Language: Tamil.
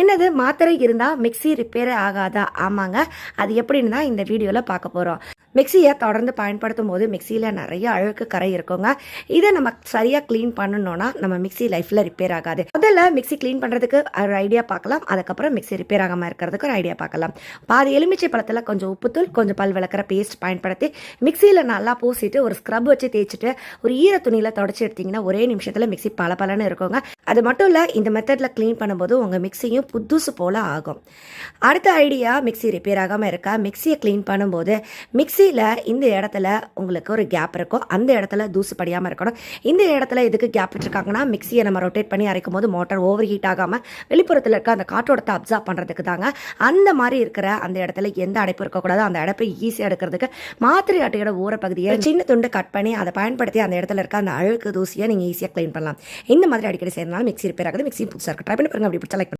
என்னது மாத்திரை இருந்தால் மிக்ஸி ரிப்பேர் ஆகாதா? ஆமாங்க. அது எப்படின்னு தான் இந்த வீடியோவில் பார்க்க போகிறோம் மிக்ஸியை தொடர்ந்து பயன்படுத்தும் போது மிக்சியில் நிறைய அழுக்கு கரை இருக்குங்க. இதை நம்ம சரியாக க்ளீன் பண்ணணும்னா நம்ம மிக்ஸி லைஃப்பில் ரிப்பேர் ஆகாது. முதல்ல மிக்ஸி க்ளீன் பண்ணுறதுக்கு ஒரு ஐடியா பார்க்கலாம். அதுக்கப்புறம் மிக்சி ரிப்பேர் ஆகாமல் இருக்கிறதுக்கு ஒரு ஐடியா பார்க்கலாம். பாதி எலுமிச்சை பழத்தில் கொஞ்சம் உப்புத்தூள் கொஞ்சம் பல் விளக்குற பேஸ்ட் பயன்படுத்தி மிக்சியில் நல்லா பூசிட்டு ஒரு ஸ்க்ரப் வச்சு தேய்ச்சிட்டு ஒரு ஈர துணியில் தொடச்சி எடுத்திங்கன்னா ஒரே நிமிஷத்தில் மிக்சி பல இருக்குங்க. அது மட்டும் இல்லை இந்த மெத்தடில் க்ளீன் பண்ணும்போது உங்கள் மிக்ஸியும் புதுசு போல் ஆகும். அடுத்த ஐடியா மிக்ஸி ரிப்பேர் ஆகாமல் இருக்கா? மிக்ஸியை க்ளீன் பண்ணும்போது மிக்ஸியில் இந்த இடத்துல உங்களுக்கு ஒரு கேப் இருக்கும். அந்த இடத்துல தூசு படியாமல் இருக்கணும். இந்த இடத்துல எதுக்கு கேப் விட்டுருக்காங்கன்னா மிக்ஸியை நம்ம ரொட்டேட் பண்ணி அரைக்கும் போது மோட்டார் ஓவர் ஹீட் ஆகாமல் வெளிப்புறத்தில் இருக்க அந்த காற்றோடத்தை அப்சர்வ் பண்ணுறதுக்கு தாங்க அந்த மாதிரி இருக்கிற அந்த இடத்துல எந்த அடைப்பு இருக்கக்கூடாது அந்த அடைப்பை ஈஸியாக எடுக்கிறதுக்கு மாத்திரை அட்டையோட ஓர பகுதியை சின்ன துண்டு கட் பண்ணி அதை பயன்படுத்தி அந்த இடத்துல இருக்க அந்த அழுக்கு தூசியை நீங்கள் ஈஸியாக க்ளீன் பண்ணலாம். இந்த மாதிரி அடிக்கடி செய்யறதுனால மிக்சி ரிப்பேர் ஆகுது. மிக்சி புதுசாக இருக்குது ட்ரை பண்ணி பாருங்கள் அப்படி பிடிச்சா லைக்